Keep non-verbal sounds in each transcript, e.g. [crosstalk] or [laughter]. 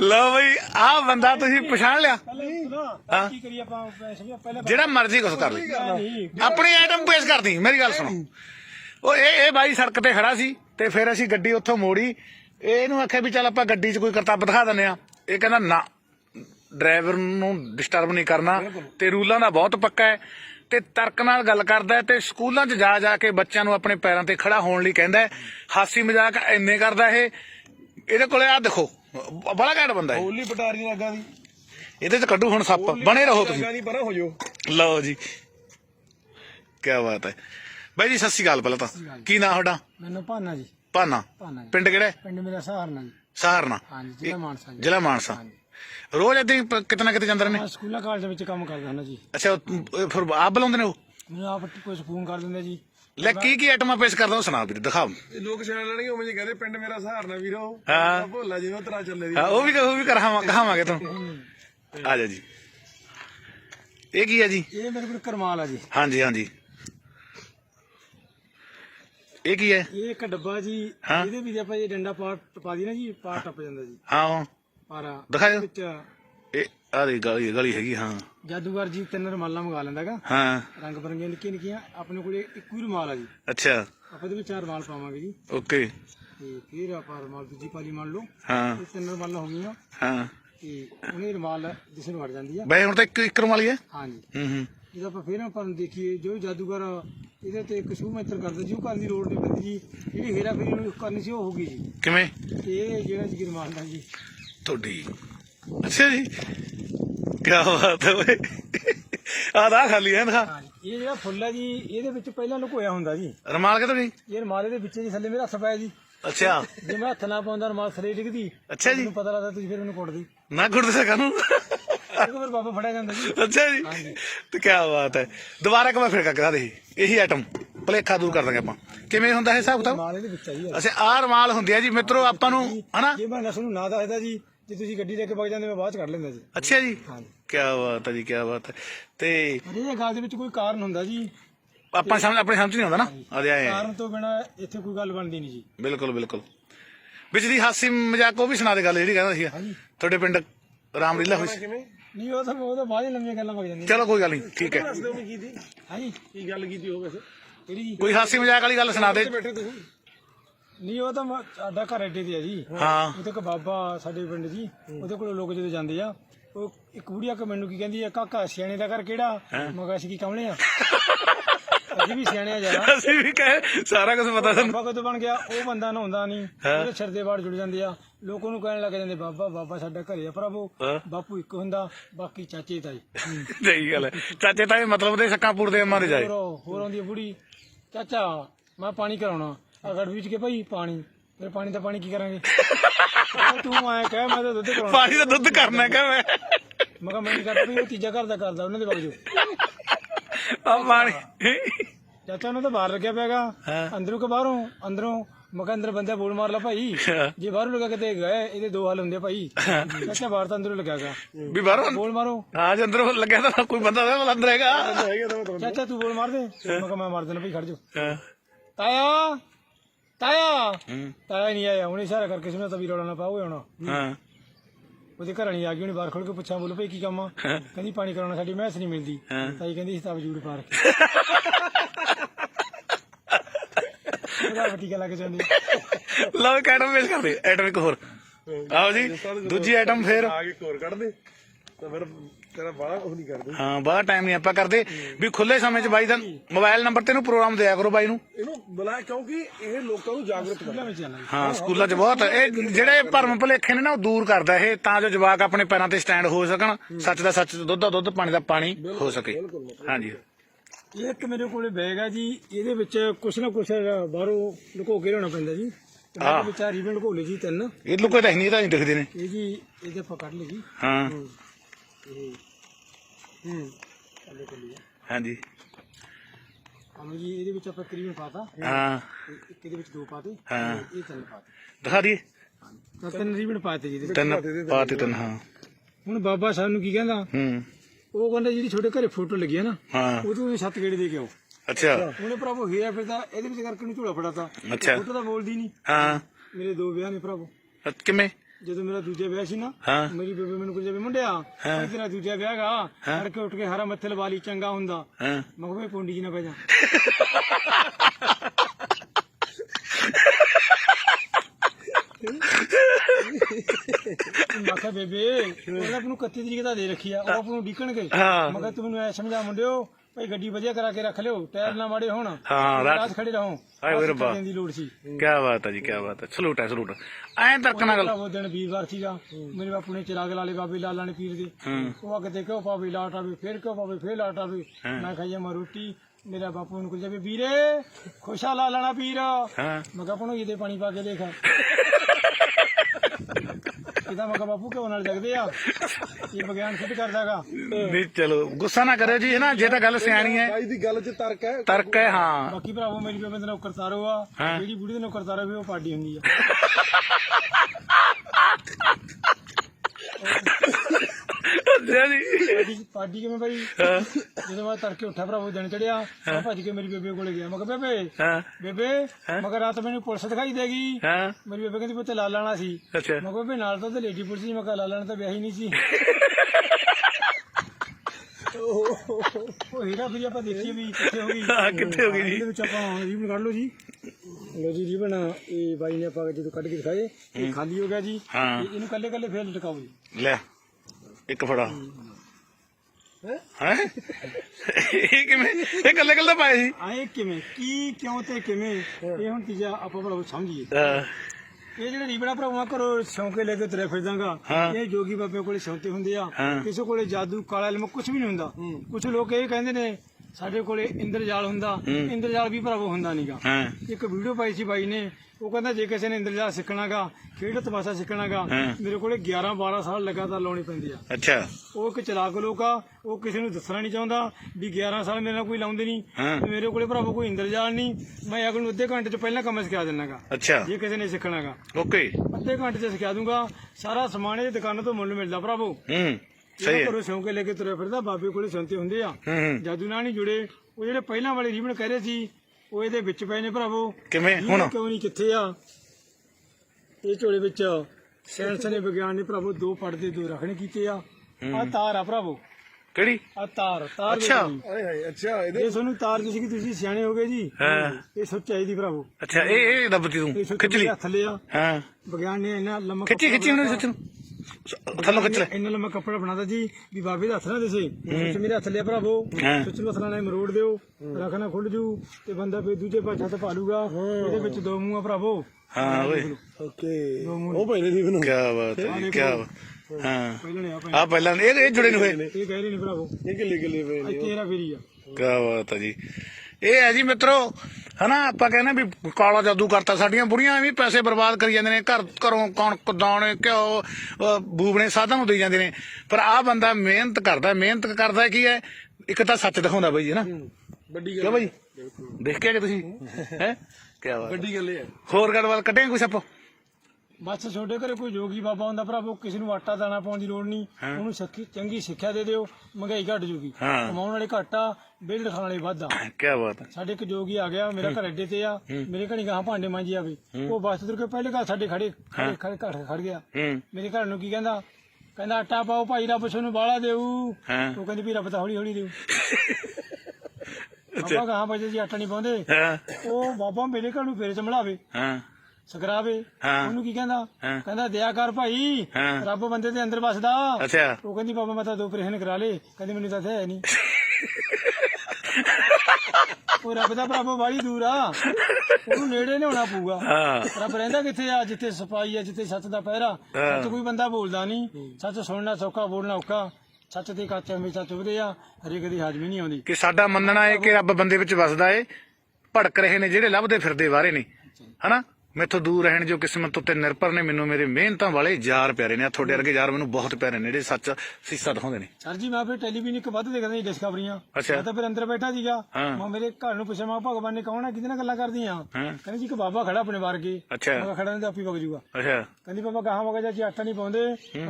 ਲਓ ਬਈ ਆਹ ਬੰਦਾ ਤੁਸੀਂ ਪਛਾਣ ਲਿਆ। ਹਾਂ। ਕੀ ਕਰੀਏ ਆਪਾਂ ਵੈਸੇ ਵੀ ਪਹਿਲਾਂ ਜਿਹੜਾ ਮਰਜ਼ੀ ਕੁਛ ਕਰ ਲਈ ਨਹੀਂ ਆਪਣੀ ਆਈਟਮ ਪੇਸ਼ ਕਰਦੀ ਮੇਰੀ ਗੱਲ ਸੁਣੋ। ਉਹ ਇਹ ਇਹ ਬਾਈ ਸੜਕ ਤੇ ਖੜਾ ਸੀ ਤੇ ਫਿਰ ਅਸੀਂ ਗੱਡੀ ਉੱਥੋਂ ਮੋੜੀ। ਇਹਨੂੰ ਆਖਿਆ ਵੀ ਚੱਲ ਆਪਾਂ ਗੱਡੀ 'ਚ ਕੋਈ ਕਰਤੱਵ ਦਿਖਾ ਦਿੰਨੇ ਆ ਇਹ ਕਹਿੰਦਾ ਨਾ ਡਰਾਈਵਰ ਨੂੰ ਡਿਸਟਰਬ ਨਹੀਂ ਕਰਨਾ। ਤੇ ਰੂਲਾਂ ਦਾ ਬਹੁਤ ਪੱਕਾ ਹੈ। ਤੇ ਤਰਕ ਨਾਲ ਗੱਲ ਕਰਦਾ ਹੈ ਤੇ ਸਕੂਲਾਂ 'ਚ ਜਾ ਜਾ ਕੇ ਬੱਚਿਆਂ ਨੂੰ ਆਪਣੇ ਪੈਰਾਂ ਤੇ ਖੜਾ ਹੋਣ ਲਈ ਕਹਿੰਦਾ ਹੈ। ਹਾਸੀ ਮਜ਼ਾਕ ਇੰਨੇ ਕਰਦਾ ਇਹ। ਇਹਦੇ ਕੋਲੇ ਆ ਦੇਖੋ। ਬੜਾ ਘੈਂਟ ਬੰਦਾ ਹੈ ਹੋਲੀ ਪਟਾਰੀ ਲੱਗਾ ਦੀ। ਇਹਦੇ 'ਚ ਕੱਢੂ ਹੁਣ ਸੱਪ। ਬਣੇ ਰਹੋ ਤੁਸੀਂ ਲੱਗਾ ਦੀ ਪਰਾਂ ਹੋ ਜਾਓ। ਲਓ ਜੀ। ਕੀ ਬਾਤ ਹੈ। ਬਾਈ ਜੀ ਸਤਿ ਸ਼੍ਰੀ ਅਕਾਲ ਪਹਿਲਾਂ ਤਾਂ। ਕੀ ਨਾਂ ਤੁਹਾਡਾ? ਮੈਨੂੰ ਭਾਨਾ ਜੀ। ਭਾਨਾ। ਭਾਨਾ ਜੀ। ਪਿੰਡ ਕਿਹੜਾ ਹੈ? ਪਿੰਡ ਮੇਰਾ ਸਹਾਰਨਾ ਜੀ। ਸਹਾਰਨਾ। ਹਾਂਜੀ ਜ਼ਿਲ੍ਹਾ ਮਾਨਸਾ ਜੀ। ਜ਼ਿਲ੍ਹਾ ਮਾਨਸਾ। ਰੋਜ਼ ਏਦਾਂ ਹੀ ਪ- ਕਿਤੇ ਜਾਂਦੇ ਨੇ ਮੈਂ ਸਕੂਲਾਂ ਕਾਲਜ ਵਿੱਚ ਕੰਮ ਕਰਦਾ ਹੁੰਦਾ ਜੀ। ਅੱਛਾ ਉਹ- ਫਿਰ ਆਪ ਬੁਲਾਉਂਦੇ ਨੇ ਉਹ? ਮੈਨੂੰ ਆਪ ਕੋਈ ਫੋਨ ਕਰ ਦਿੰਦੇ ਜੀ। ਲੈ ਕੀ ਕੀ ਆਈਟਮਾਂ ਪੇਸ਼ ਕਰਦਾ ਉਹ ਸੁਣਾ ਵੀਰ ਦਿਖਾਓ। ਲੋਕ ਸਿਆਣ ਲੈਣਗੇ ਉਵੇਂ ਜੀ ਕਹਿੰਦੇ ਪਿੰਡ ਮੇਰਾ ਸਹਾਰਨਾ ਵੀਰੋ। ਹਾਂ। ਭੋਲਾ ਜਿਵੇਂ ਤਰਾ ਚੱਲੇ ਦੀ। ਹਾਂ, ਉਹ ਵੀ ਉਹ ਵੀ ਕਰਾਵਾਂ ਕਹਾਵਾਂਗੇ ਤੁਹਾਨੂੰ। ਆ ਜਾ ਜੀ। ਇਹ ਕੀ ਹੈ ਜੀ? ਇਹ ਮੇਰੇ ਕੋਲ ਕਰਮਾਲ ਆ ਜੀ। ਹਾਂਜੀ ਹਾਂਜੀ। ਇਹ ਕੀ ਹੈ ਇਹ ਇੱਕ ਡੱਬਾ ਜੀ ਹਾਂ। ਇਹਦੇ ਵਿੱਚ ਆਪਾਂ ਇਹ ਡੰਡਾ ਪਾਰ ਟਪਾ ਦੀ ਨਾ ਜੀ ਪਾਰ ਟੱਪ ਜਾਂਦਾ ਜੀ। ਹਾਂ ਉਹ ਪਰ। ਦਿਖਾਇਓ। ਵਿੱਚ ਇਹ ਆ ਦੇ ਗਲੀ ਗਲੀ ਹੈਗੀ ਹਾਂ। ਜਾਦੂਗਰ ਜੀ ਤਿੰਨ ਰਮਾਲਾਂ ਮੰਗਾ ਲੈਂਦਾਗਾ ਹਾਂ। ਰੰਗ ਬਰੰਗੀਆਂ ਨਿੱਕੀਆਂ ਨਿੱਕੀਆਂ ਆਪਣੇ ਕੋਲੇ ਇੱਕੋ ਹੀ ਰਮਾਲ ਆ ਜੀ। ਅੱਛਾ। ਆਪਾਂ ਇਹਦੇ ਵਿੱਚ ਚਾਰ ਰਮਾਲ ਪਾਵਾਂਗੇ ਜੀ। ਓਕੇ। ਤੇ ਫਿਰ ਆਪਾਂ ਰਮਾਲ ਦੂਜੀ ਪਾਲੀ ਮੰਨ ਲਓ। ਹਾਂ। ਇਹ ਤਿੰਨ ਰਮਾਲਾਂ ਹੋ ਗਈਆਂ। ਹਾਂ। ਤੇ ਉਹਨੇ ਰਮਾਲ ਜਿਸ ਨੂੰ ਵੜ ਜਾਂਦੀ ਆ। ਬਈ ਹੁਣ ਤਾਂ ਇੱਕ ਇੱਕ ਰੁਮਾਲ ਹੀ ਹੈ? ਹਾਂਜੀ ਹੂੰ ਹੂੰ। ਜਦੋਂ ਆਪਾਂ ਫਿਰ ਆਪਾਂ ਨੂੰ ਦੇਖੀਏ ਜੋ ਜਾਦੂਗਰ ਇਹਦੇ ਤੇ ਕਸ਼ੂ ਮੰਤਰ ਕਰਦਾ ਜੀ ਉਹ ਕਰਨ ਦੀ ਲੋੜ ਨਹੀਂ ਪੈਂਦੀ ਜੀ। ਜਿਹੜੀ ਹੇਰਾ ਫੇਰੀ ਨੂੰ ਕਰਨੀ ਸੀ ਉਹ ਹੋ ਗਈ ਜੀ। ਕਿਵੇਂ? ਇਹ ਜਿਹੜਾ ਜੀ ਰਮਾਲ ਦਾ ਜੀ। ਤੁਹਾਡੀ ਅੱਛਾ ਜੀ। ਕੀ ਬਾਤ ਹੈ ਓਏ। ਆਦਾ ਖਾਲੀ ਹੈ ਨਾ। ਇਹ ਜਿਹੜਾ ਫੁੱਲ ਹੈ ਜੀ ਇਹਦੇ ਵਿੱਚ ਪਹਿਲਾਂ ਲੁਕੋਇਆ ਹੁੰਦਾ ਜੀ। ਰਮਾਲ ਕਿੱਧਰ ਗਈ? ਇਹ ਰਮਾਲੇ ਦੇ ਵਿੱਚ ਜੀ ਥੱਲੇ ਮੇਰਾ ਹੱਥ ਜੀ। ਅੱਛਾ। ਜੇ ਮੈਂ ਹੱਥ ਨਾ ਪਾਉਂਦਾ ਰਮਾਲ ਥੱਲੇ ਡਿੱਗਦੀ। ਅੱਛਾ ਜੀ। ਮੈਨੂੰ ਪਤਾ ਲੱਗਦਾ ਤੁਸੀਂ ਫਿਰ ਮੈਨੂੰ ਕੁੱਟਦੀ। ਨਾ ਗੁਰਦ ਸਕਾ ਨੂੰ ਇਹ ਫਿਰ ਬਾਬਾ ਫੜਿਆ ਜਾਂਦਾ ਜੀ। ਅੱਛਾ ਜੀ। ਤੇ ਕੀ ਬਾਤ ਹੈ। ਦੁਬਾਰਾ ਕਮਾ ਫਿਰ ਕਰਾ ਦੇ। ਇਹੀ ਆਈਟਮ ਭਲੇਖਾ ਦੂਰ ਕਰ ਦਾਂਗੇ ਆਪਾਂ। ਕਿਵੇਂ ਹੁੰਦਾ ਇਹ ਹਿਸਾਬ ਕਿਤਾਬ? ਰਮਾਲ ਦੇ ਵਿੱਚ ਆ ਜੀ। ਅੱਛਾ ਆਹ ਰਮਾਲ ਹੁੰਦੀ ਆ ਜੀ ਮਿੱਤਰੋ ਆਪਾਂ ਨੂੰ ਹਨਾ? ਜੇ ਮੈਂ ਨਸਲ ਨੂੰ ਨਾ ਦੱਸਦਾ ਜੀ ਜੇ ਤੁਸੀਂ ਗੱਡੀ ਲੈ ਕੇ ਵਗ ਜਾਂਦੇ ਮੈਂ ਬਾਅਦ ਚ ਕੱਢ ਲੈਂਦਾ ਜੀ। ਅੱਛਾ ਜੀ? ਹਾਂਜੀ। ਕੀ ਬਾਤ ਹੈ ਜੀ ਕੀ ਬਾਤ ਹੈ। ਤੇ ਪਰ ਇਹ ਗੱਲ ਦੇ ਵਿੱਚ ਕੋਈ ਕਾਰਨ ਹੁੰਦਾ ਜੀ। ਆਪਾਂ ਸਮਝ ਆਪਣੇ ਸਮਝ ਨਹੀਂ ਆਉਂਦਾ ਨਾ? ਆਦੇ ਆਏ। ਕਾਰਨ ਤੋਂ ਬਿਨਾ ਇੱਥੇ ਕੋਈ ਗੱਲ ਬਣਦੀ ਨਹੀਂ ਜੀ। ਬਿਲਕੁਲ ਬਿਲਕੁਲ। ਵਿੱਚ ਦੀ ਹਾਸੀ ਮਜ਼ਾਕ ਉਹ ਵੀ ਸੁਣਾ ਦੇ ਗੱਲ ਜਿਹੜੀ ਕਹਿੰਦਾ ਸੀ। ਹਾਂਜੀ। ਤੁਹਾਡੇ ਪਿੰਡ ਰਾਮਲੀਲਾ ਹੋਈ ਸੀ। ਨਹੀਂ ਉਹ ਤਾਂ ਉਹ ਤਾਂ ਬਾਅਦ ਲੰਮੀਆਂ ਗੱਲਾਂ ਵਗ ਜਾਂਦੀਆਂ। ਚਲੋ ਕੋਈ ਗੱਲ ਨਹੀਂ ਠੀਕ ਹੈ। ਦੱਸਦੇ ਹੋ ਕੀ ਦੀ ਹਾਂਜੀ। ਕੀ ਗੱਲ ਕੀਤੀ ਹੋ ਵੈਸੇ? ਕਿਹੜੀ ਜੀ ਕੋਈ ਹਾਸੀ ਮਜ਼ਾਕ ਵਾਲੀ ਗੱਲ ਸੁਣਾ ਦੇ। ਬੈਠੇ ਤੁਸੀਂ? ਨਹੀਂ ਉਹ ਤਾਂ ਮ- ਸਾਡਾ ਘਰ ਐਡੇ ਤੇ ਆ ਜੀ। ਹਾਂ। ਤਾਂ ਇੱਕ ਬਾਬਾ ਸਾਡੇ ਪਿੰਡ ਜੀ ਉਹਦੇ ਕੋਲ ਲੋਕ ਜਦੋਂ ਜਾਂਦੇ ਆ ਉਹ ਇੱਕ ਬੁੜੀਆ ਕਿ ਮੈਨੂੰ ਕੀ ਕਹਿੰਦੀ ਆ ਕਾਕਾ ਸਿਆਣੇ ਦਾ ਘਰ ਕਿਹੜਾ? ਮੈਂ ਕਿਹਾ ਅਸੀਂ ਕੀ ਕਮਲੇ ਆ? ਅਸੀਂ ਵੀ ਸਿਆਣੇ ਆ ਜਰਾ। [laughs] ਅਸੀਂ ਵੀ ਕਹੇ ਸਾਰਾ ਕੁਝ ਪਤਾ ਸਾਨੂੰ। ਬਾਬਾ ਕਦੋਂ ਬਣ ਗਿਆ? ਉਹ ਬੰਦਾ ਨਹਾਉਂਦਾ ਨਹੀਂ। ਉਹਦੇ ਸਿਰ ਦੇ ਵਾੜ ਜੁੜ ਜਾਂਦੇ ਆ। ਲੋਕ ਉਹਨੂੰ ਕਹਿਣ ਲੱਗ ਜਾਂਦੇ ਬਾਬਾ ਬਾਬਾ ਸਾਡਾ ਘਰੇ ਆ ਪ੍ਰਭੂ। ਹਾਂ। ਬਾਪੂ ਇੱਕ ਹੁੰਦਾ ਬਾਕੀ ਚਾਚੇ ਤਾਈ। [laughs] ਸਹੀ ਗੱਲ ਹੈ। ਚਾਚੇ ਤਾਏ ਮਤਲਬ ਦੇ ਸੱਕਾਂ ਪੂਰਦੇ ਮਾਰੇ ਜਾਏ। ਹੋਰ ਹੋਰ ਆਉਂਦੀ ਆ ਬੁੜੀ ਚਾਚਾ ਮੈਂ ਪਾਣੀ ਕਰਾਉਣਾ। ਅਗੜ ਵਿੱਚ ਕੇ ਭਾਈ ਪਾਣੀ। ਫਿਰ ਪਾਣੀ ਦਾ ਪਾਣੀ ਕੀ ਕਰਾਂਗੇ? [laughs] ਤੂੰ ਆਇਆ ਕਹਿ ਮੈਂ ਤਾਂ ਦੁੱਧ ਕਰਾਉਣਾ ਪਾਣੀ ਦਾ ਦੁੱਧ ਕਰਨਾ ਕਿ ਮੈਂ। ਮੈਂ ਕਿਹਾ ਮੈਂ ਨਹੀਂ ਕਰਦਾ ਵੀ ਉਹ ਤੀਜਾ ਘਰ ਦਾ ਕਰਦਾ ਉਹਨਾਂ ਦੇ ਬਾਜੂ ਆ ਪਾਣੀ। ਚਾਚਾ ਉਹਨਾਂ ਤਾਂ ਬਾਹਰ ਲੱਗਿਆ ਪਿਆਗਾ। ਹਾਂ। ਅੰਦਰੋਂ ਕਿ ਬਾਹਰੋਂ? ਅੰਦਰੋਂ। ਮੈਂ ਕਿਹਾ ਅੰਦਰ ਬੰਦਾ ਬੋਲ ਮਾਰ ਲਾ ਭਾਈ। ਜੇ ਬਾਹਰੋਂ ਲਗਾ ਕਿਤੇ ਗਏ ਇਹਦੇ ਦੋ ਹਾਲ ਹੁੰਦੇ ਆ ਭਾਈ। ਚਾਚਾ ਬਾਹਰ ਤਾਂ ਅੰਦਰੋਂ ਲੱਗਿਆਗਾ ਵੀ ਬਾਹਰੋਂ ਬੋਲ ਮਾਰੋ। ਹਾਂ ਜੇ ਅੰਦਰ ਲੱਗਿਆ ਤਾਂ ਕੋਈ ਬੰਦਾ ਤਾਂ ਅੰਦਰ ਹੈਗਾ। ਹੈਗੇ ਤਾਂ ਚਾਚਾ ਤੂੰ ਬੋਲ ਮਾਰ ਦੇ। ਮੈਂ ਕਿਹਾ ਮੈਂ ਮਾਰ ਦੇਣਾ ਭਾਈ ਖੜ ਜਾ ਹਾਂ। ਤਾਇਆ! ਤਾਇਆ? ਹੂੰ, ਤਾਇਆ ਨਹੀਂ ਆਇਆ ਉਹਨੇ ਇਸ਼ਾਰਾ ਕਰਕੇ ਸੁਣਿਆ ਤਾਂ ਵੀ ਰੌਲਾ ਨਾ ਪਾਓ ਹੁਣ। ਹਾਂ। ਉਹਦੇ ਘਰ ਨਹੀਂ ਆ ਗਈ ਉਹਨੇ ਬਾਹਰ ਖੋਲ ਕੇ ਪੁੱਛਾਂ ਬੋਲ ਭਾਈ ਕੀ ਕੰਮ ਆ? ਕਹਿੰਦੀ ਪਾਣੀ ਕਰਾਉਣਾ ਸਾਡੀ ਮੈਸ ਨਹੀਂ ਮਿਲਦੀ। ਤਾਈ ਕਹਿੰਦੀ ਇਸ ਤਾਂ ਵਜੂੜ ਪਾ ਰੱਖੀ। [laughs] ਉਹਦਾ ਟੀਕਾ ਲੱਗ ਜਾਂਦੀ। ਲਓ ਇੱਕ ਆਈਟਮ ਪੇਸ਼ ਕਰਦੇ ਆਈਟਮ ਇੱਕ ਹੋਰ। ਆਓ ਜੀ ਦੂਜੀ ਆਈਟਮ ਫੇਰ। ਆ ਕੇ ਕੋਰ ਕੱਢ ਦੇ। ਤਾਂ ਫਿਰ ਤੇਰਾ ਬਾਹਲਾ ਕੁਝ ਨਹੀਂ ਕਰਦੇ। ਹਾਂ ਬਾਹਰ ਟਾਈਮ ਨਹੀਂ ਆਪਾਂ ਕਰਦੇ। ਵੀ ਖੁੱਲੇ ਸਮੇਂ 'ਚ ਬਾਈ ਦਾ ਮੋਬਾਈਲ ਨੰਬਰ ਤੇ ਇਹਨੂੰ ਪ੍ਰੋਗਰਾਮ ਦਿਆ ਕਰੋ ਬਾਈ ਨੂੰ। ਇਹਨੂੰ ਬੁਲਾ ਕਿਉਂਕਿ ਇਹ ਲੋਕਾਂ ਨੂੰ ਜਾਗਰੂਕ ਕਰਦਾ। ਸਕੂਲਾਂ ਵਿੱਚ ਜਾਣਾ। ਜੀ। ਹਾਂ ਸਕੂਲਾਂ 'ਚ ਬਹੁਤ। ਇਹ ਜਿਹੜੇ ਭਰਮ ਭੁਲੇਖੇ ਨੇ ਨਾ ਉਹ ਦੂਰ ਕਰਦਾ ਇਹ ਤਾਂ ਜੋ ਜਵਾਕ ਆਪਣੇ ਪੈਰਾਂ ਤੇ ਸਟੈਂਡ ਹੋ ਸਕਣ। ਸੱਚ ਦਾ ਸੱਚ ਦੁੱਧ ਦਾ ਦੁੱਧ ਪਾਣੀ ਦਾ ਪਾਣੀ ਹੋ ਸਕੇ। ਹਾਂਜੀ। ਇਹ ਇੱਕ ਮੇਰੇ ਕੋਲੇ ਬੈਗ ਆ ਜੀ। ਇਹਦੇ ਵਿੱਚ ਕੁਛ ਨਾ ਕੁਛ ਬਾਹਰੋਂ ਲੁਕੋ ਕੇ ਲਿਆਉਣਾ ਪੈਂਦਾ ਜੀ। ਹਾਂ। ਇਹਦੇ ਵਿੱਚ ਆ ਰੀਬਨ ਲੁਕੋ ਲਏ ਜੀ ਤਿੰਨ। ਇਹ ਲੁਕੇ ਤਾਂ ਨਹੀਂ ਤਾਂ ਨਹੀਂ ਦਿਖਦੇ ਨੇ। ਇਹ ਜੀ ਇਹਦੇ ਆਪਾਂ ਕੱਢ ਲਏ ਜੀ। ਹਾਂ। ਇਹ ਹੂੰ ਹਾਂਜੀ। ਅਮਨ ਜੀ ਇਹਦੇ ਵਿੱਚ ਆਪਾਂ ਕਰੀਮ ਪਾਤਾ। ਹਾਂ। ਇੱਕ ਇਹਦੇ ਵਿੱਚ ਦੋ ਪਾਤੇ। ਹਾਂ। ਇਹ ਤਿੰਨ ਪਾਤੇ। ਦਿਖਾ ਦਈਏ। ਤਾਂ ਤਿੰਨ ਰੀਬਨ ਪਾਤੇ ਜੀ ਇਹਦੇ। ਤਿੰਨ ਪਾਤੇ ਤਿੰਨ ਹਾਂ। ਹੁਣ ਬਾਬਾ ਸਾਨੂੰ ਕੀ ਕਹਿੰਦਾ? ਹੂੰ। ਉਹ ਕਹਿੰਦਾ ਜਿਹੜੀ ਛੋਟੇ ਘਰੇ ਫੋਟੋ ਲੱਗੀ ਹੈ ਨਾ ਹਾਂ। ਉਹ ਤੋਂ ਛੱਤ ਗੇੜੇ ਦੇ ਕੇ ਆਓ। ਅੱਛਾ। ਉਹਨੇ ਭਰਾਵੋ ਹੀਰਾ ਫਿਰ ਤਾਂ ਇਹਦੇ ਵਿੱਚ ਕਰਕੇ ਨੂੰ ਝੋਲਾ ਫੜਾਤਾ। ਅੱਛਾ। ਫੋਟੋ ਤਾਂ ਬੋਲਦੀ ਨਹੀਂ ਹਾਂ। ਮੇਰੇ ਦੋ ਵਿਆਹ ਨੇ ਅ- ਕਿਵੇਂ? ਜਦੋਂ ਮੇਰਾ ਦੂਜਾ ਵਿਆਹ ਸੀ ਨਾ ਹਾਂ। ਮੇਰੀ ਬੇਬੇ ਮੈਨੂੰ ਕੁਝ ਵੀ ਮੁੰਡਿਆ। ਭਾਈ ਤੇਰਾ ਦੂਜਾ ਵਿਆਹ ਗਾ ਤੜਕੇ ਉੱਠ ਕੇ ਹਰਾ ਮੱਥੇ ਲਵਾ ਲਈ ਚੰਗਾ ਹੁੰਦਾ। ਮੈਂ ਕਿਹਾ ਵੀ ਪੁੰਡੀ ਜੀ ਨਾ ਪੈ ਜਾ। ਮੈਂ ਕਿਹਾ ਬੇਬੇ ਉਹਨੇ ਆਪ ਨੂੰ 31 ਤਰੀਕ ਦਾ ਦੇ ਰੱਖੀ ਆ। ਉਹ ਆਪ ਨੂੰ ਡੀਕਣਗੇ ਹਾਂ। ਮੈਂ ਕਿਹਾ ਤੂੰ ਮੈਨੂੰ ਐ ਸਮਝਾ ਮੁੰਡਿਓ ਭਾਈ ਗੱਡੀ ਵਧੀਆ ਕਰਾ ਕੇ ਰੱਖ ਲਿਓ ਟਾਇਰ ਨਾ ਮਾੜੇ ਹੋਣ ਹਾਂ, ਰਾਤ- ਖੜੇ ਰਹੋ। ਹਾਏ ਰੱਬਾ। ਦੇਣ ਦੀ ਲੋੜ ਸੀ। ਕੀ ਬਾਤ ਹੈ ਜੀ ਕੀ ਬਾਤ ਹੈ ਸਲੂਟ ਹੈ ਸਲੂਟ। ਐਂ ਤਰਕਣਾ ਗੱਲ ਉਹ ਦਿਨ ਵੀਰਵਾਰ ਸੀਗਾ। ਮੇਰੇ ਬਾਪੂ ਨੇ ਚਿਰਾਗ ਲਾਲੇ ਬਾਬੇ ਲਾਲਾ ਨੇ ਪੀਰ ਦੇ। ਉਹ ਅੱਗੇ ਤੇ ਕਿਉਂ ਪਾਵੇ ਲਾਟ ਆਵੇ ਫਿਰ ਕਿਉਂ ਪਾਵੇ ਫਿਰ ਲਾਟ ਆਵੇ। ਮੈਂ ਖਾਈਆ ਮੈਂ ਰੋਟੀ ਮੇਰਾ ਬਾਪੂ ਨੂੰ ਕੁਝ ਵੀ ਵੀਰੇ ਖੁਸ਼ਾ ਲਾ ਲੈਣਾ ਪੀਰ। ਮੈਂ ਕਿਹਾ ਪਣੋ ਇਹਦੇ ਪਾਣੀ ਪਾ ਕੇ ਦੇਖ ਇਹਦਾ ਮੈਂ ਕਿਹਾ ਬਾਪੂ ਕਿਉਂ ਨਾਲ ਜਗਦੇ ਆ। ਇਹ ਵਿਗਿਆਨ ਫਿੱਟ ਕਰਦਾਗਾ। ਨਹੀਂ ਚਲੋ ਗੁੱਸਾ ਨਾ ਕਰਿਓ ਜੀ ਹੈ ਨਾ? ਜੇ ਤਾਂ ਗੱਲ ਸਿਆਣੀ ਹੈ। ਬਾਈ ਦੀ ਗੱਲ 'ਚ ਤਰਕ ਹੈ। ਤਰਕ ਹੈ ਹਾਂ। ਬਾਕੀ ਭਰਾਵੋ ਮੇਰੀ ਬੇਬੇ ਦਾ ਨੌਕਰ ਤਾਰੋ ਆ। ਹਾਂ। ਜਿਹੜੀ ਬੁੜੀ ਦੇ ਨੌਕਰ ਤਾਰੋ ਵੀ ਉਹ ਪਾਰਟੀ ਹੁੰਦੀ ਆ ਅੱਛਾ ਜੀ ਪਾਰਟੀ ਕਿਵੇਂ ਬਾਈ ਜਦੋਂ ਮੈਂ ਤੜਕੇ ਉੱਠਾ ਭਰਾਵੋ ਦਿਨ ਚੜਿਆ ਮੈਂ ਭੱਜ ਕੇ ਮੇਰੀ ਬੇਬੇ ਕੋਲੇ ਗਿਆ। ਮੈਂ ਕਿਹਾ ਬੇਬੇ ਹਾਂ। ਬੇਬੇ ਮਗਰ ਰਾਤ ਮੈਨੂੰ ਪੁਲਿਸ ਦਿਖਾਈ ਦੇਗੀ ਹਾਂ। ਮੇਰੀ ਬੇਬੇ ਕਹਿੰਦੀ ਪੁੱਤ ਲਾਲ ਲਾਣਾ ਸੀ। ਮੈਂ ਕਿਹਾ ਵੀ ਨਾਲ ਤਾਂ ਤੇ ਲੇਡੀ ਪੁਲਿਸ ਸੀ। ਮੈਂ ਕਿਹਾ ਲਾਲ ਲਾਣਾ ਤਾਂ ਵਿਆਹ ਨਹੀਂ ਸੀ। ਉਹ ਹੀਰਾ ਫਿਰ ਆਪਾਂ ਦੇਖੀਏ ਵੀ ਕਿੱਥੇ ਹੋ ਗਈ। ਹਾਂ, ਕਿੱਥੇ ਹੋ ਗਈ ਜੀ? ਇਹਦੇ ਵਿੱਚ ਆਪਾਂ ਰੀਬਨ ਕੱਢ ਲਓ ਜੀ। ਲੋ ਜੀ ਰੀਬਨ ਇਹ ਬਾਈ ਨੇ ਆਪਾਂ ਜਦੋਂ ਕੱਢ ਕੇ ਦਿਖਾਏ ਇਹ ਖਾਲੀ ਹੋ ਗਿਆ ਜੀ। ਇਹਨੂੰ ਕੱਲੇ ਕੱਲੇ ਫੇਰ ਲਟਕਾਓ ਜੀ। ਲੈ। ਇੱਕ ਫੜਾ। ਹੈ? ਇਹ ਕਿਵੇਂ? ਇਹ ਕੱਲੇ ਕੱਲੇ ਪਾਏ ਸੀ? ਆਏ ਕਿਵੇਂ? ਕੀ ਕਿਉਂ ਤੇ ਕਿਵੇਂ? ਇਹ ਹੁਣ ਤੀਜਾ ਆਪਾਂ ਭਰਾ ਸਮਝੀਏ। ਇਹ ਜਿਹੜੇ ਰੀਬੜਾ ਭਰਾਵਾਂ ਘਰੋਂ ਸ਼ੌਂਕੇ ਲੈ ਕੇ ਤੁਰੇ ਫਿਰਦਾਗਾ। ਇਹ ਜੋਗੀ ਬਾਬੇ ਕੋਲੇ ਸ਼ੌਂਤੇ ਹੁੰਦੇ ਆ। ਕਿਸੇ ਕੋਲੇ ਜਾਦੂ ਕਾਲਾ ਇਲਮ ਕੁਝ ਵੀ ਨਹੀਂ ਹੁੰਦਾ। ਕੁਝ ਲੋਕ ਇਹ ਕਹਿੰਦੇ ਨੇ ਸਾਡੇ ਕੋਲੇ ਇੰਦਰਜਾਲ ਹੁੰਦਾ ਇੰਦਰਜਾਲ ਵੀ ਭਰਾਵੋ ਹੁੰਦਾ ਨਹੀਂਗਾ ਇੱਕ ਵੀਡੀਓ ਪਾਈ ਸੀ ਬਾਈ ਨੇ ਉਹ ਕਹਿੰਦਾ ਜੇ ਕਿਸੇ ਨੇ ਇੰਦਰਜਾਲ ਸਿੱਖਣਾਗਾ ਖੇਡ ਤਮਾਸ਼ਾ ਸਿੱਖਣਾਗਾ। ਮੇਰੇ ਕੋਲੇ 11 12 ਸਾਲ ਲਗਾਤਾਰ ਲਾਉਣੀ ਪੈਂਦੀ ਆ। ਅੱਛਾ। ਉਹ ਇੱਕ ਚਲਾਕ ਲੋਕ ਆ ਉਹ ਕਿਸੇ ਨੂੰ ਦੱਸਣਾ ਨਹੀਂ ਚਾਹੁੰਦਾ ਵੀ 11 ਸਾਲ ਮੇਰੇ ਨਾਲ ਕੋਈ ਲਾਉਂਦੇ ਨਹੀਂ। ਮੇਰੇ ਕੋਲੇ ਭਰਾਵੋ ਕੋਈ ਇੰਦਰਜਾਲ ਨਹੀਂ। ਮੈਂ ਅਗਲ ਨੂੰ ਅੱਧੇ ਘੰਟੇ ਚ ਪਹਿਲਾਂ ਕੰਮ ਸਿਖਾ ਦਿੰਨਾਗਾ ਅੱਛਾ। ਜੇ ਕਿਸੇ ਨੇ ਸਿੱਖਣਾਗਾ। ਓਕੇ। ਅੱਧੇ ਘੰਟੇ ਚ ਸਿਖਾ ਦੂੰਗਾ ਸਾਰਾ ਸਮਾਨ ਇਹ ਦੁਕਾਨਾਂ ਤੋਂ ਮੁੱਲ ਮਿਲਦਾ ਭਰਾਵੋ। ਹੂੰ। ਸਹੀ ਇਹ ਹੈ। ਘਰੋਂ ਸ਼ੌਂਕੇ ਲੈ ਕੇ ਤੁਰਿਆ ਫਿਰਦਾ ਬਾਬੇ ਕੋਲੇ ਸੰਤੇ ਹੁੰਦੇ ਆ। ਹੂੰ ਹੂੰ। ਜਾਦੂ ਨਾਲ ਨਹੀਂ ਜੁੜੇ। ਉਹ ਜਿਹੜੇ ਪਹਿਲਾਂ ਵਾਲੇ ਰੀਬਨ ਕਹਿ ਰਹੇ ਸੀ ਉਹ ਇਹਦੇ ਵਿੱਚ ਪਏ ਨੇ ਭਰਾਵੋ। ਕਿਵੇਂ? ਹੁਣ? ਕਿਉਂ ਨਹੀਂ ਕਿੱਥੇ ਆ? ਇਹ ਝੋਲੇ ਵਿੱਚ ਸਾਇੰਸ ਨੇ ਵਿਗਿਆਨ ਨੇ ਭਰਾਵੋ ਦੋ ਪੜਦੇ ਦੋ ਰਖਣੇ ਕੀਤੇ ਆ। ਆ ਤਾਰ ਆ ਭਰਾਵੋ। ਕਿਹੜੀ? ਆ ਤਾਰ ਤਾਰ ਅੱਛਾ। ਦੇਖੋ ਜੀ। ਹਾਏ ਹਾਏ ਅੱਛਾ ਇਹਦੇ ਇਹ ਤੁਹਾਨੂੰ ਤਾਰ ਜਿਸ ਕਿ ਤੁਸੀਂ ਸਿਆਣੇ ਹੋਗੇ ਜੀ? ਹਾਂ। ਇਹ ਸੱਚਾਈ ਦੀ ਭਰਾਵੋ। ਅੱਛਾ ਇਹ ਇਹ ਦੱਬਤੀ ਇਹ ਤੂੰ ਸੱਚ ਖਿੱਚ ਲਈ। ਹੱਥ ਲਿਆ। ਹਾਂ। ਵਿਗਿਆਨ ਨੇ ਇੰਨਾ ਲੰਮਾ ਖਿੱਚੀ ਖਿੱਚੀ ਉਹਨੇ। ਸੱਚ ਨੂੰ। ਥੱਲੋਂ ਖਿੱਚ ਲੈ। ਇੰਨਾ ਲੰਮਾ ਕੱਪੜਾ ਬਣਾਦਾ ਜੀ ਵੀ ਬਾਬੇ ਦਾ ਹੱਥ ਨਾ ਦਿਸੇ। ਸੁੱਚ ਮੇਰੇ ਹੱਥ ਲਿਆ ਭਰਾਵੋ ਹਾਂ। ਸੁੱਚ ਨੂੰ ਹੱਥ ਨਾਲ ਮਰੋੜ ਦਿਓ ਰੱਖਣਾ ਖੁੱਲ ਜੂ ਤੇ ਬੰਦਾ ਫੇਰ ਦੂਜੇ ਪਾਸੇ ਹੱਥ ਪਾ ਲੂਗਾ। ਇਹਦੇ ਵਿੱਚ ਦੋ ਮੂੰਹ ਆ ਭਰਾਵੋ। ਹਾਂ ਓਏ। ਓਕੇ। ਉਹ ਪਹਿਲੇ ਦੀ ਬਨੂੰ ਕੀ ਬਾਤ ਹੈ ਕੀ ਬਾਤ। ਹਾਂ। ਨੇ ਆ ਪਹਿਲਾਂ ਇਹ ਇਹ ਜੁੜੇ ਨਹੀਂ ਹੋਏ। ਇਹ ਕਹਿ ਰਹੇ ਨੇ ਭਰਾਵੋ। ਇਹ ਕਿੱਲੇ ਕਿੱਲੇ ਪਏ ਨੇ ਇਹਦਾ ਫੇਰੀ ਆ। ਕੀ ਬਾਤ ਹੈ ਜੀ। ਇਹ ਹੈ ਜੀ ਮਿੱਤਰੋ ਹਨਾ ਆਪਾਂ ਕਹਿੰਦੇ ਵੀ ਕਾਲਾ ਜਾਦੂ ਕਰਤਾ ਸਾਡੀਆਂ ਬੁੜੀਆਂ ਐਵੇਂ ਪੈਸੇ ਬਰਬਾਦ ਕਰੀ ਜਾਂਦੇ ਨੇ ਘਰ ਘਰੋਂ ਦਾਣੇ ਘਿਓ ਅਹ ਬੂਬਣੇ ਸਾਧਾਂ ਨੂੰ ਦੇਈ ਜਾਂਦੇ ਨੇ। ਪਰ ਆਹ ਬੰਦਾ ਮਿਹਨਤ ਕਰਦਾ ਮਿਹਨਤ ਕਰਦਾ ਕੀ ਹੈ? ਇੱਕ ਤਾਂ ਸੱਚ ਦਿਖਾਉਂਦਾ ਬਈ ਹਨਾ? ਵੱਡੀ ਕਿਉਂ ਬਈ? ਦੇਖ ਕੇ ਤੁਸੀਂ? ਹੈ। ਕੀ ਬਾਤ ਵੱਡੀ ਗੱਲ ਹੈ। ਹੋਰ ਗੱਲਬਾਤ ਕੱਢੇ ਕੁਛ ਆਪਾਂ ਬਸ ਛੋਡੇ ਘਰੇ ਕੋਈ ਜੋਗੀ ਬਾਬਾ ਹੁੰਦਾ ਭਰਾਵੋ ਕਿਸੇ ਨੂੰ ਆਟਾ ਦਾਣਾ ਪਾਉਣ ਦੀ ਲੋੜ ਨਹੀਂ। ਉਹਨੂੰ ਸਿੱਖੀ ਚੰਗੀ ਸਿੱਖਿਆ ਦੇ ਦਿਓ ਮਹਿੰਗਾਈ ਘਟ ਜੂਗੀ। ਹਾਂ। ਕਮਾਉਣ ਵਾਲੇ ਘੱਟ ਬਿੱਲ ਖਾਣ ਵਾਲੇ ਵੱਧ ਕੀ ਬਾਤ ਹੈ। ਸਾਡੇ ਇੱਕ ਜੋਗੀ ਆ ਗਿਆ ਮੇਰਾ ਘਰ ਅੱਡੇ ਤੇ ਆ ਮੇਰੇ ਘਣੀ ਗਾਂ ਭਾਂਡੇ ਮਾਂਜੀ ਆਵੇ ਉਹ ਬਸ ਤੁਰ ਕੇ ਪਹਿਲੇ ਘਰ ਸਾਡੇ ਖੜੇ ਖੜੇ ਖੜੇ ਘਰ ਖੜ ਗਿਆ। ਹੂੰ। ਮੇਰੇ ਘਰ ਨੂੰ ਕੀ ਕਹਿੰਦਾ? ਕਹਿੰਦਾ ਆਟਾ ਪਾਓ ਭਾਈ ਰੱਬ ਨੂੰ ਬਾਲਾ ਦੇਊ। ਹਾਂ। ਉਹ ਕਹਿੰਦੀ ਵੀ ਰੱਬ ਤਾਂ ਹੌਲੀ ਹੌਲੀ ਦੇਊ। ਬਾਬਾ ਗਾਂ ਵਜੇ ਜੀ ਆਟਾ ਨਹੀਂ ਪਾਉਂਦੇ ਹਾਂ। ਉਹ ਬਾਬਾ ਮੇਰੇ ਘਰ ਨੂੰ ਫੇਰ ਚਮਲਾਵੇ ਹਾਂ। ਸਕਰਾਵੇ ਹਾਂ। ਉਹਨੂੰ ਕੀ ਕਹਿੰਦਾ? ਹਾਂ। ਕਹਿੰਦਾ ਦਿਆ ਕਰ ਭਾਈ। ਹਾਂ। ਰੱਬ ਬੰਦੇ ਦੇ ਅੰਦਰ ਵਸਦਾ। ਅੱਛਾ। ਉਹ ਕਹਿੰਦੀ ਬਾਬਾ ਮੈਂ ਤਾਂ ਦੋ ਪ੍ਰੇਸ਼ਨ ਕਰਾ ਲੇ ਕਹਿੰਦੀ ਮੈਨੂੰ ਤਾਂ ਹੈ ਨਹੀਂ [laughs] ਉਹ ਰੱਬ ਦਾ ਪ੍ਰਭੂ ਬਾਹਲੀ ਦੂਰ ਆ। ਉਹਨੂੰ ਨੇੜੇ ਲਿਆਉਣਾ ਪਊਗਾ। ਹਾਂ। ਰੱਬ ਰਹਿੰਦਾ ਕਿੱਥੇ ਆ? ਜਿੱਥੇ ਸਫ਼ਾਈ ਆ ਜਿੱਥੇ ਸੱਚ ਦਾ ਪਹਿਰਾ। ਸੱਚ ਕੋਈ ਬੰਦਾ ਬੋਲਦਾ ਨਹੀਂ ਸੱਚ ਸੁਣਨਾ ਸੌਖਾ ਬੋਲਣਾ ਔਖਾ। ਸੱਚ ਦੇ ਕੱਚ ਹਮੇਸ਼ਾ ਚੁਭਦੇ ਆ। ਹਰੇਕ ਦੀ ਹਾਜ਼ਮੀ ਨਹੀਂ ਆਉਂਦੀ। ਕਿ ਸਾਡਾ ਮੰਨਣਾ ਹੈ ਕਿ ਰੱਬ ਬੰਦੇ ਵਿੱਚ ਵਸਦਾ ਏ। ਭੜਕ ਰਹੇ ਨੇ ਜਿਹੜੇ ਲੱਭਦੇ ਫਿਰਦੇ ਵਾਰੇ ਨੇ। ਹਨਾ? ਮੈਥੋਂ ਦੂਰ ਰਹਿਣ ਜੋ ਕਿਸਮਤ ਉੱਤੇ ਨਿਰਭਰ ਨੇ ਮੈਨੂੰ ਮੇਰੇ ਮਿਹਨਤਾਂ ਵਾਲੇ ਯਾਰ ਪਿਆਰੇ ਨੇ ਤੁਹਾਡੇ ਵਰਗੇ ਯਾਰ ਮੈਨੂੰ ਬਹੁਤ ਪਿਆਰੇ ਨੇ ਜਿਹੜੇ ਸੱਚ ਸੀਸਾ ਦਿਖਾਉਂਦੇ ਨੇ। ਸਰ ਜੀ ਮੈਂ ਫਿਰ ਟੈਲੀਵਿਜ਼ਨ ਇੱਕ ਵੱਧ ਦੇਖਦਾ ਸੀ ਡਿਸਕਵਰੀਆਂ ਅੱਛਾ। ਮੈਂ ਤਾਂ ਫਿਰ ਅੰਦਰ ਬੈਠਾ ਸੀਗਾ। ਹਾਂ। ਮੈਂ ਮੇਰੇ ਘਰ ਨੂੰ ਪੁੱਛਿਆ ਮੈਂ ਕਿਹਾ, ਭਗਵਾਨ ਨੇ ਕਿਹਦੇ ਨਾਲ ਗੱਲਾਂ ਕਰਦੀਆਂ? ਹਾਂ। ਕਹਿੰਦੀ ਜੀ ਇੱਕ ਬਾਬਾ ਖੜਾ ਆਪਣੇ ਕੇ ਅੱਛਾ। ਮੈਂ ਕਿਹਾ, ਖੜਾ ਨਹੀਂ ਤਾਂ ਆਪੀ ਵਗ ਜੂਗਾ। ਅੱਛਾ। ਕਹਿੰਦੀ ਬਾਬਾ ਗਾਹਾਂ ਵਗਾ ਜਾ ਜੀ ਆਟਾ ਨਹੀਂ ਪਾਉਂਦੇ।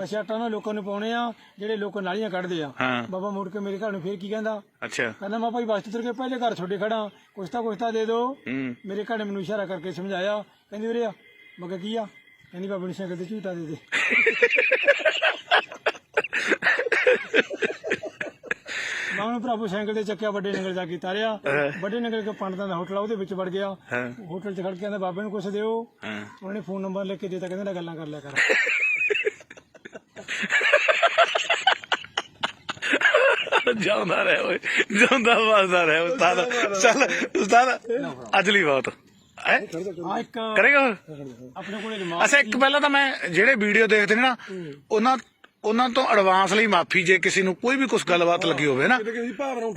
ਅਸੀਂ ਆਟਾ ਨਾ ਲੋਕਾਂ ਨੂੰ ਪਾਉਣੇ ਆ ਜਿਹੜੇ ਲੋਕ ਨਾਲੀਆਂ ਕੱਢਦੇ ਆ। ਹਾਂ। ਬਾਬਾ ਮੁੜ ਕੇ ਮੇਰੇ ਘਰ ਨੂੰ ਫੇਰ ਕੀ ਕਹਿੰਦਾ? ਅੱਛਾ। ਕਹਿੰਦਾ ਮੈਂ ਭਾਈ ਬਸ ਤੁਰ ਕੇ ਪਹਿਲੇ ਘਰ ਛੋਡੇ ਖੜਾ। ਕੁਛ ਤਾਂ ਕੁਛ ਤਾਂ ਦੇ। ਦਿਓ ਹੂੰ। ਮੇਰੇ ਘਰ ਨੇ ਮੈਨੂੰ ਇਸ਼ਾਰਾ ਕਰਕੇ ਸਮਝਾਇਆ। ਕਹਿੰਦੀ ਵੀਰੇ ਆ ਮੈਂ ਕਿਹਾ ਕੀ ਆ? ਕਹਿੰਦੀ ਬਾਬੇ ਨੂੰ ਸਾਈਕਲ ਤੇ ਝੂਟਾ ਦੇ ਦੇ। ਮੈਂ ਉਹਨੂੰ ਭਰਾਵੋ ਸਾਈਕਲ ਤੇ ਚੱਕਿਆ ਵੱਡੇ ਨਗਰ ਜਾ ਕੇ ਤਾਰਿਆ ਵੱਡੇ ਨਗਰ ਕੇ ਪੰਡਤਾਂ ਦਾ ਹੋਟਲ ਆ ਉਹਦੇ ਵਿੱਚ ਵੜ ਗਿਆ। ਹੋਟਲ 'ਚ ਖੜ ਕੇ ਕਹਿੰਦਾ ਬਾਬੇ ਨੂੰ ਕੁਛ ਦਿਓ। ਹਾਂ। ਉਹਨੇ ਫੋਨ ਨੰਬਰ ਲਿਖ ਕੇ ਦਿੱਤਾ ਕਹਿੰਦਾ ਲੈ ਗੱਲਾਂ ਕਰ ਲਿਆ ਕਰ। ਜਾਉਂਦਾ ਰਹਿ ਓਏ। ਜਾਉਂਦਾ ਵਸਦਾ ਰਹਿ। ਉਸਤਾਦ ਚੱਲ ਉਸਤਾਦ ਅਜਲੀ ਬਹੁਤ। ਹੈ? ਆ ਇੱਕ ਕਰੇਗਾ? ਆਪਣੇ ਕੋਲੇ ਰਿਮਾਰਕ ਅੱਛਾ ਇੱਕ ਪਹਿਲਾਂ ਤਾਂ ਮੈਂ ਜਿਹੜੇ ਵੀਡੀਓ ਦੇਖਦੇ ਨੇ ਨਾ ਉਹਨਾਂ ਉਹਨਾਂ ਤੋਂ ਐਡਵਾਂਸ ਲਈ ਮਾਫੀ ਜੇ ਕਿਸੇ ਨੂੰ ਕੋਈ ਵੀ ਕੁਝ ਗੱਲਬਾਤ ਲੱਗੀ ਹੋਵੇ ਨਾ।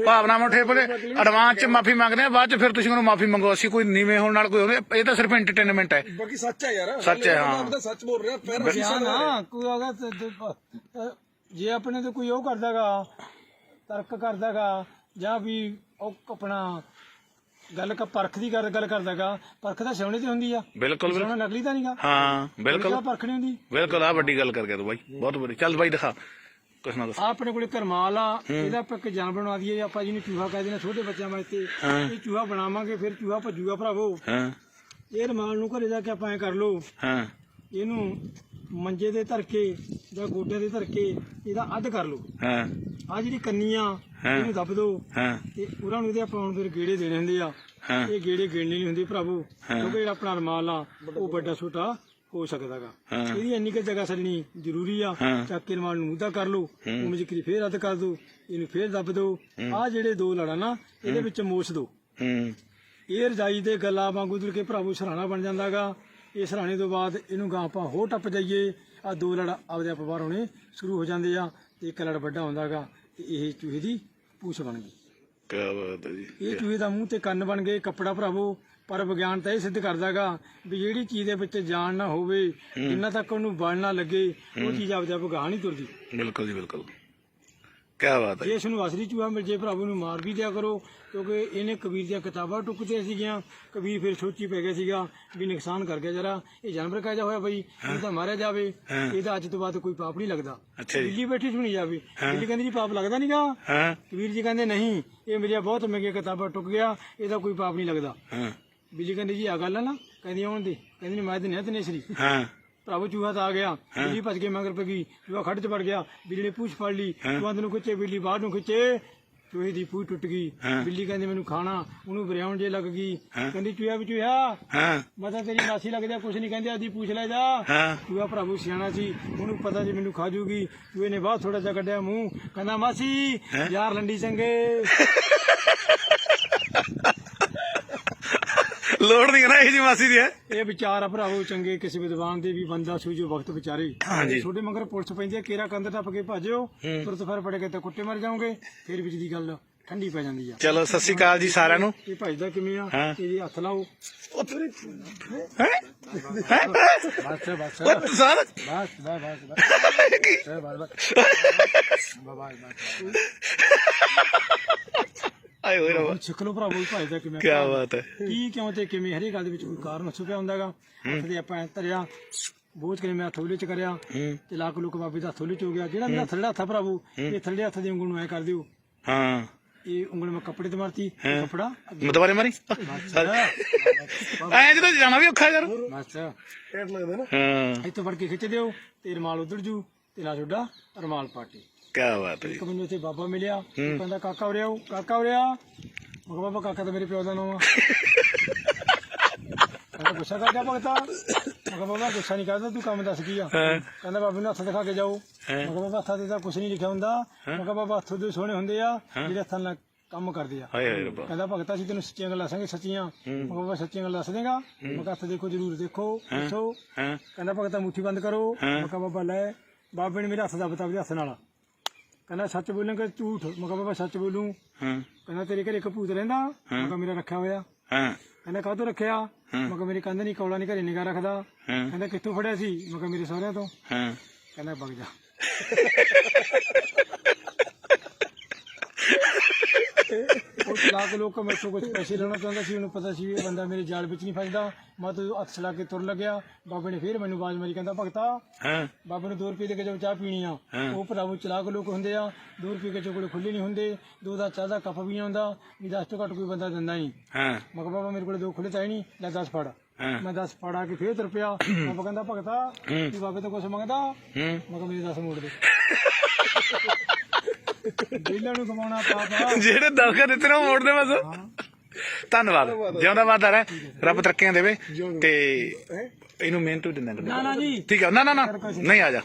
ਭਾਵਨਾਵਾਂ ਉਠੇ ਪੜੇ ਐਡਵਾਂਸ ਚ ਮਾਫੀ ਮੰਗਦੇ ਆ ਬਾਅਦ ਚ ਫਿਰ ਤੁਸੀਂ ਮੈਨੂੰ ਮਾਫੀ ਮੰਗੋ। ਅਸੀਂ ਕੋਈ ਨੀਵੇਂ ਹੋਣ ਨਾਲ ਕੋਈ ਹੋਵੇ ਇਹ ਤਾਂ ਸਿਰਫ ਐਂਟਰਟੇਨਮੈਂਟ ਹੈ। ਬਾਕੀ ਸੱਚ ਹੈ ਯਾਰ। ਸੱਚ ਹੈ, ਹਾਂ। ਆਪ ਤਾਂ ਸੱਚ ਬੋਲ ਰਿਹਾ ਫਿਰ ਅਸੀਂ ਬਿਆਨ ਨਾ ਕੋਈ ਅਗਾ ਜੇ ਆਪਣੇ ਤੇ ਕੋਈ ਉਹ ਕਰਦਾਗਾ ਤਰਕ ਕਰਦਾਗਾ ਜਾਂ ਵੀ ਉਹ ਆਪਣਾ ਗੱਲ ਕ ਪਰਖ ਦੀ ਗੱਲ ਗੱਲ ਕਰਦਾਗਾ ਪਰਖ ਤਾਂ ਸੋਹਣੇ ਤੇ ਹੁੰਦੀ ਆ। ਬਿਲਕੁਲ ਸੋਹਣਾ ਨਕਲੀ ਤਾਂ ਨਹੀਂਗਾ ਹਾਂ ਬਿਲਕੁਲ। ਪਰਖ ਨਹੀਂ ਹੁੰਦੀ। ਬਿਲਕੁਲ ਆ ਵੱਡੀ ਗੱਲ ਕਰਕੇ ਤੂੰ ਬਾਈ। ਬਹੁਤ ਬੜੀ ਚੱਲ ਬਾਈ ਦਿਖਾ। ਕੁਛ ਨਾ ਦੱਸ ਆ ਆਪਣੇ ਕੋਲੇ ਕਰਮਾਲ ਆ ਇਹਦਾ ਆਪਾਂ ਇੱਕ ਜਾਨਵਰ ਬਣਾ ਦਈਏ ਆਪਾਂ ਜਿਹਨੂੰ ਚੂਹਾ ਕਹਿੰਦੇ ਨੇ ਛੋਟੇ ਬੱਚਿਆਂ ਵਾਸਤੇ। ਇਹ ਚੂਹਾ ਬਣਾਵਾਂਗੇ ਫਿਰ ਚੂਹਾ ਭੱਜੂਗਾ ਭਰਾਵੋ। ਹਾਂ। ਇਹ ਰਮਾਲ ਨੂੰ ਘਰੇ ਜਾ ਕੇ ਆਪਾਂ ਐ ਕਰ ਲੋ ਹਾਂ। ਇਹਨੂੰ ਮੰਜੇ ਦੇ ਧਰ ਕੇ ਜਾਂ ਗੋਡਿਆਂ ਦੇ ਧਰ ਕੇ ਇਹਦਾ ਅੱਧ ਕਰ ਲੋ ਹਾਂ। ਆ ਜਿਹੜੀ ਕੰਨੀਆਂ ਇਹਨੂੰ ਦੱਬ ਦੋ ਹਾਂ। ਤੇ ਉਹਨਾਂ ਨੂੰ ਇਹਦੇ ਆਪਾਂ ਹੁਣ ਫਿਰ ਗੇੜੇ ਦੇਣੇ ਹੁੰਦੇ ਆ। ਹਾਂ। ਇਹ ਗੇੜੇ ਗਿਣਨੇ ਨਹੀਂ ਹੁੰਦੇ ਭਰਾਵੋ। ਕਿਉਂਕਿ ਜਿਹੜਾ ਆਪਣਾ ਰਮਾਲ ਆ ਉਹ ਵੱਡਾ ਛੋਟਾ ਹੋ ਸਕਦਾਗਾ ਹਾਂ। ਇਹਦੀ ਇੰਨੀ ਕੁ ਜਗ੍ਹਾ ਛੱਡਣੀ ਜ਼ਰੂਰੀ ਆ। ਹਾਂ। ਚੱਕ ਕੇ ਰਮਾਲ ਨੂੰ ਮੁੱਦਾ ਕਰ ਲਓ। ਉਹ ਜ਼ਿਕਰੀ ਫੇਰ ਅੱਧ ਕਰ ਦੋ ਇਹਨੂੰ ਫੇਰ ਦੱਬ ਦੋ ਆ ਜਿਹੜੇ ਦੋ ਲੜਾ ਨਾ ਇਹਦੇ ਵਿੱਚ ਮੋਸ ਦੋ ਹੂੰ। ਇਹ ਰਜਾਈ ਦੇ ਗੱਲਾਂ ਵਾਂਗੂ ਤੁਰ ਕੇ ਭਰਾਵੋ ਸਰਾਣਾ ਬਣ ਜਾਂਦਾਗਾ ਇਹ ਸਰਾਣੇ ਤੋਂ ਬਾਅਦ ਇਹਨੂੰ ਗਾਂ ਆਪਾਂ ਹੋਰ ਟੱਪ ਜਾਈਏ। ਆ ਦੋ ਲੜ ਆਪਦੇ ਆਪ ਬਾਹਰ ਹੋਣੇ ਸ਼ੁਰੂ ਹੋ ਜਾਂਦੇ ਆ। ਤੇ ਇੱਕ ਲੜ ਵੱਡਾ ਹੁੰਦਾਗਾ ਤੇ ਇਹ ਚੂਹੇ ਦੀ ਪੂਛ ਬਣ ਗਈ। ਕੀ ਬਾਤ ਹੈ ਜੀ। ਇਹ ਚੂਹੇ ਦਾ ਮੂੰਹ ਤੇ ਕੰਨ ਬਣ ਗਏ ਕੱਪੜਾ ਭਰਾਵੋ ਪਰ ਵਿਗਿਆਨ ਤਾਂ ਇਹ ਸਿੱਧ ਕਰਦਾਗਾ ਵੀ ਜਿਹੜੀ ਚੀਜ਼ ਦੇ ਵਿੱਚ ਜਾਨ ਨਾ ਹੋਵੇ ਜਿੰਨਾ ਤੱਕ ਉਹਨੂੰ ਬਲ ਨਾ ਲੱਗੇ ਉਹ ਚੀਜ਼ ਆਪਦੇ ਆਪ ਗਾਹ ਨਹੀਂ ਤੁਰਦੀ। ਬਿਲਕੁਲ ਜੀ ਬਿਲਕੁਲ। ਕੀ ਬਾਤ ਹੈ। ਜੇ ਇਸ ਨੂੰ ਅਸਲੀ ਚੂਹਾ ਮਿਲ ਜੇ ਭਰਾਵੋ ਨੂੰ ਮਾਰ ਵੀ ਦਿਆ ਕਰੋ ਕਿਉਂਕਿ ਇਹਨੇ ਕਬੀਰ ਦੀਆਂ ਕਿਤਾਬਾਂ ਟੁੱਕਦੇ ਸੀਗੀਆਂ। ਕਬੀਰ ਫਿਰ ਸੋਚੀ ਪੈ ਗਿਆ ਸੀਗਾ ਵੀ ਨੁਕਸਾਨ ਕਰ ਗਿਆ ਜਰਾ। ਇਹ ਜਾਨਵਰ ਕਾਇਦਾ ਹੋਇਆ ਬਈ ਇਹ ਤਾਂ ਮਾਰਿਆ ਜਾਵੇ ਇਹਦਾ ਅੱਜ ਤੋਂ ਬਾਅਦ ਕੋਈ ਪਾਪ ਨਹੀਂ ਲੱਗਦਾ। ਬਿੱਲੀ ਬੈਠੀ ਸੁਣੀ ਜਾਵੇ। ਬਿੱਲੀ ਕਹਿੰਦੀ ਜੀ ਪਾਪ ਲੱਗਦਾ ਨਹੀਂਗਾ ਕਬੀਰ ਜੀ ਕਹਿੰਦੇ ਨਹੀਂ ਇਹ ਮੇਰੀਆਂ ਬਹੁਤ ਮਹਿੰਗੀਆਂ ਕਿਤਾਬਾਂ ਟੁੱਕ ਗਿਆ ਇਹਦਾ ਕੋਈ ਪਾਪ ਨਹੀਂ ਲੱਗਦਾ। ਬਿੱਲੀ ਕਹਿੰਦੀ ਜੀ ਆ ਗੱਲ ਆ ਨਾ ਕਹਿੰਦੀ ਆਉਣ ਦੇ ਕਹਿੰਦੀ ਮੈਂ ਤੇ ਨਹੀਂ ਤਨੇਸਰੀ ਹਾਂ। ਭਰਾਵੋ ਚੂਹਾ ਤਾਂ ਆ ਗਿਆ। ਬਿੱਲੀ ਭੱਜ ਕੇ ਮਗਰ ਪੈ ਗਈ ਚੂਹਾ ਖੱਡ 'ਚ ਵੜ ਗਿਆ। ਬਿੱਲੀ ਨੇ ਪੂਛ ਫੜ ਲਈ। ਅੰਦਰ ਨੂੰ ਖਿੱਚੇ ਬਿੱਲੀ ਬਾਹਰ ਨੂੰ ਖਿੱਚੇ। ਚੂਹੇ ਦੀ ਪੂਛ ਟੁੱਟ ਗਈ। ਬਿੱਲੀ ਕਹਿੰਦੀ ਮੈਨੂੰ ਖਾਣਾ। ਉਹਨੂੰ ਬਰਿਆਉਣ ਜੇ ਲੱਗ ਗਈ। ਕਹਿੰਦੀ ਚੂਹਾ ਵੀ ਚੂਹਾ। ਮੈਂ ਤਾਂ ਤੇਰੀ ਮਾਸੀ ਲੱਗਦਾ ਕੁਛ ਨਹੀਂ ਕਹਿੰਦੇ ਆਦੀ ਪੁੱਛ ਲੈ ਜਾ। ਚੂਹਾ ਭਰਾਵੋ ਸਿਆਣਾ ਸੀ। ਉਹਨੂੰ ਪਤਾ ਜੀ ਮੈਨੂੰ ਖਾ ਜੂਗੀ। ਚੂਹੇ ਨੇ ਬਾਹਰ ਥੋੜਾ ਜਿਹਾ ਕੱਢਿਆ ਮੂੰਹ। ਕਹਿੰਦਾ ਮਾਸੀ ਯਾਰ ਲੰਡੀ ਚੰਗੇ। [laughs] ਲੋੜ ਨਹੀਂ ਹੈ ਨਾ ਇਹ ਜੀ ਮਾਸੀ ਦੀ ਹੈ? ਇਹ ਵਿਚਾਰ ਆ ਭਰਾਵੋ ਚੰਗੇ ਕਿਸੇ ਵਿਦਵਾਨ ਦੇ ਵੀ ਬੰਦਾ ਸੂਝੋ ਵਕਤ ਵਿਚਾਰੇ। ਹਾਂਜੀ। ਛੋਟੇ ਮਗਰ ਪੁਲਿਸ ਪੈਂਦੀ ਹੈ ਕੇਰਾ ਕੰਧ ਟੱਪ ਕੇ ਭਾਜਿਓ ਤੁਰਤ ਫਿਰ ਫੜੇ ਕੇ ਤਾਂ ਕੁੱਟੇ ਮਰ ਜਾਓਗੇ ਫਿਰ ਵਿੱਚ ਦੀ ਗੱਲ ਠੰਡੀ ਪੈ ਜਾਂਦੀ ਆ। ਚਲੋ ਸਤਿ ਸ਼੍ਰੀ ਅਕਾਲ ਜੀ ਸਾਰਿਆਂ ਨੂੰ। ਇਹ ਭਜਦਾ ਕਿਵੇਂ ਆ? ਹਾਂ। ਇਹਦੀ ਹੱਥ ਲਾਓ। ਹੈ? ਹੈ? ਬਸ ਬਸ। ਉਹ ਸਰ ਬਸ ਬਸ ਬਸ ਆਏ [laughs] [laughs] ਹੋਏ ਰਵਾ ਸਿੱਖ ਲਓ ਭਰਾਵੋ ਇਹ ਭਜਦਾ ਕਿਵੇਂ ਕੀ ਬਾਤ ਹੈ। ਕੀ ਕਿਉਂ ਤੇ ਕਿਵੇਂ ਹਰੀ ਗੱਲ ਦੇ ਵਿੱਚ ਕੋਈ ਕਾਰਨ ਛੁਪਿਆ ਹੁੰਦਾਗਾ? ਦੇ ਆਪਾਂ ਧਰਿਆ ਬੋਝ ਕੇ ਮੈਂ ਥੋੜੀ ਚ ਕਰਿਆ ਤੇ ਲੱਖ ਲੁੱਕ ਬਾਬੇ ਦਾ ਥੋੜੀ ਚ ਹੋ ਗਿਆ। ਜਿਹੜਾ ਮੇਰਾ ਥੱਲੇ ਹੱਥ ਆ ਭਰਾਵੋ ਇਹ ਥੱਲੇ ਹੱਥ ਦੀ ਉਂਗਲ ਨੂੰ ਐ ਕਰ ਦਿਓ। ਹਾਂ। ਇਹ ਉਂਗਲ ਮੈਂ ਕੱਪੜੇ ਤੇ ਮਾਰਤੀ ਇਹ ਕੱਪੜਾ ਮਤਵਾਰੇ ਮਾਰੀ? ਐ ਜਦੋਂ ਜਾਣਾ ਵੀ ਔਖਾ ਯਾਰ। ਬਸ। ਟੈਟ ਲੱਗਦਾ ਨਾ। ਹਾਂ। ਇੱਥੋਂ ਫੜ ਕੇ ਖਿੱਚ ਦਿਓ ਤੇ ਰਮਾਲ ਉਧੜ ਜੂ ਤੇ ਨਾ ਛੋਡਾ ਰਮਾਲ ਪਾਟੀ। ਕੀ ਬਾਤ ਹੈ ਜੀ। ਇੱਕ ਮੈਨੂੰ ਇੱਥੇ ਬਾਬਾ ਮਿਲਿਆ ਉਹ ਕਹਿੰਦਾ ਕਾਕਾ ਉਰਿਆ ਆਓ, ਕਾਕਾ ਉਰਿਆ ਮੈਂ ਕਿਹਾ ਬਾਬਾ ਕਾਕਾ ਤਾਂ ਮੇਰੇ ਪਿਓ ਦਾ ਨਾਮ ਆ। [laughs] ਕਹਿੰਦਾ ਗੁੱਸਾ ਕਰ ਗਿਆ ਭਗਤਾ। ਮੈਂ ਕਿਹਾ ਬਾਬਾ ਗੁੱਸਾ ਨਹੀਂ ਕਰਦਾ ਤੂੰ ਕੰਮ ਦੱਸ ਕੀ ਆ? ਹਾਂ। ਕਹਿੰਦਾ ਬਾਬੇ ਨੂੰ ਹੱਥ ਦਿਖਾ ਕੇ ਜਾਓ। ਮੈਂ ਕਿਹਾ ਬਾਬਾ ਹੱਥਾਂ ਤੇ ਤਾਂ ਕੁਝ ਨਹੀਂ ਲਿਖਿਆ ਹੁੰਦਾ। ਮੈਂ ਕਿਹਾ ਬਾਬਾ ਹੱਥ ਦੇ ਸੋਹਣੇ ਹੁੰਦੇ ਆ ਜਿਹੜੇ ਹੱਥਾਂ ਨਾਲ ਕੰਮ ਕਰਦੇ ਆ। ਹਾਏ ਹਾਏ ਰੱਬਾ। ਕਹਿੰਦਾ ਭਗਤਾ ਸੀ ਤੈਨੂੰ ਸੱਚੀਆਂ ਗੱਲਾਂ ਦੱਸਾਂਗੇ ਸੱਚੀਆਂ। ਮੈਂ ਕਿਹਾ ਬਾਬਾ ਸੱਚੀਆਂ ਗੱਲਾਂ ਦੱਸ ਦੇਗਾ? ਮੈਂ ਕਿਹਾ ਹੱਥ ਦੇਖੋ ਜਰੂਰ ਦੇਖੋ ਹਾਂ। ਕਹਿੰਦਾ ਭਗਤਾ ਮੁੱਠੀ ਬੰਦ ਕਰੋ। ਮੈਂ ਕਿਹਾ ਬਾਬਾ ਲੈ ਬਾਬੇ ਨੇ ਮੇਰੇ ਹੱਥ ਦਾ ਬਤਾ ਹੱਥ ਨਾਲ। ਕਹਿੰਦਾ ਸੱਚ ਬੋਲੇਂਗਾ ਝੂਠ? ਮੈਂ ਕਿਹਾ ਬਾਬਾ ਸੱਚ ਬੋਲੂੰ। ਹਾਂ। ਕਹਿੰਦਾ ਤੇਰੇ ਘਰੇ ਕਪੂਤ ਰਹਿੰਦਾ। ਮੈਂ ਕਿਹਾ ਮੇਰਾ ਰੱਖਿਆ ਹੋਇਆ। ਹਾਂ। ਕਹਿੰਦਾ ਕਾਹਤੋਂ ਰੱਖਿਆ? ਮੈਂ ਕਿਹਾ ਮੇਰੀ ਕੰਧ ਨਹੀਂ ਕੌਲਾ ਨਹੀਂ ਘਰੇ ਨਿਗਾ ਰੱਖਦਾ। ਕਹਿੰਦਾ ਕਿੱਥੋਂ ਫੜਿਆ ਸੀ? ਮੈਂ ਕਿਹਾ ਮੇਰੇ ਸਹੁਰਿਆਂ ਤੋਂ। ਹਾਂ। ਕਹਿੰਦਾ ਵਗ ਜਾ। [laughs] ਉਹ ਚਲਾਕ ਲੋਕ ਮੈਥੋਂ ਕੁਝ ਪੈਸੇ ਲੈਣਾ ਚਾਹੁੰਦਾ ਸੀ ਉਹਨੂੰ ਪਤਾ ਸੀ ਇਹ ਬੰਦਾ ਮੇਰੇ ਜਾਲ ਵਿੱਚ ਨਹੀਂ ਫਸਦਾ। ਮੈਂ ਤਾਂ ਹੱਥ ਚਲਾ ਕੇ ਤੁਰ ਲੱਗਿਆ। ਬਾਬੇ ਨੇ ਫੇਰ ਮੈਨੂੰ ਆਵਾਜ਼ ਮਾਰੀ ਕਹਿੰਦਾ ਭਗਤਾ ਹਾਂ। ਬਾਬੇ ਨੂੰ 2 ਰੁਪਏ ਦੇ ਕੇ ਜੋ ਚਾਹ ਪੀਣੀ ਆ। ਉਹ ਭਰਾਵੋ ਚਲਾਕ ਲੋਕ ਹੁੰਦੇ ਆ 2 ਰੁਪਏ ਕੇ ਚੋਕੜੇ ਖੁੱਲੇ ਨਹੀਂ ਹੁੰਦੇ ਦੋ ਦਾ ਚਾਹ ਦਾ ਕੱਪ ਵੀ ਆਉਂਦਾ ਵੀ 10 ਤੋਂ ਘੱਟ ਕੋਈ ਬੰਦਾ ਦਿੰਦਾ ਨਹੀਂ। ਹਾਂ। ਮੈਂ ਕਿਹਾ ਬਾਬਾ ਮੇਰੇ ਕੋਲ ਦੋ ਖੁੱਲੇ ਤਾਂ ਹੈ ਨਹੀਂ ਲੈ 10 ਫੜ। ਮੈਂ 10 ਫੜਾ ਕੇ ਫੇਰ ਤੁਰ ਪਿਆ। ਬਾਬਾ ਕਹਿੰਦਾ ਭਗਤਾ। ਤੂੰ ਬਾਬੇ ਤੋਂ ਕੁਛ ਮੰਗਦਾ? ਮੈਂ ਕਿਹਾ ਮੇਰੇ 10 ਮੋੜ ਦੇ। ਬੇਲਾਂ ਨੂੰ ਕਮਾਉਣਾ ਪਾਪਾ ਜਿਹੜੇ ਦਰਖਤ ਦਿੱਤੇ ਨੇ ਉਹ ਮੋੜਦੇ ਬਸ। ਧੰਨਵਾਦ। ਜਿਉਂਦਾ ਵਾਦਾ ਰਹਿ। ਰੱਬ ਤਰੱਕੀਆਂ ਦੇਵੇ ਤੇ ਇਹਨੂੰ ਮਿਹਨਤ ਵੀ ਦਿੰਦਾ ਨਾ। ਨਾ ਜੀ। ਠੀਕ ਹੈ ਨਾ ਨਾ ਨਾ। ਨਹੀਂ ਆ ਜਾ।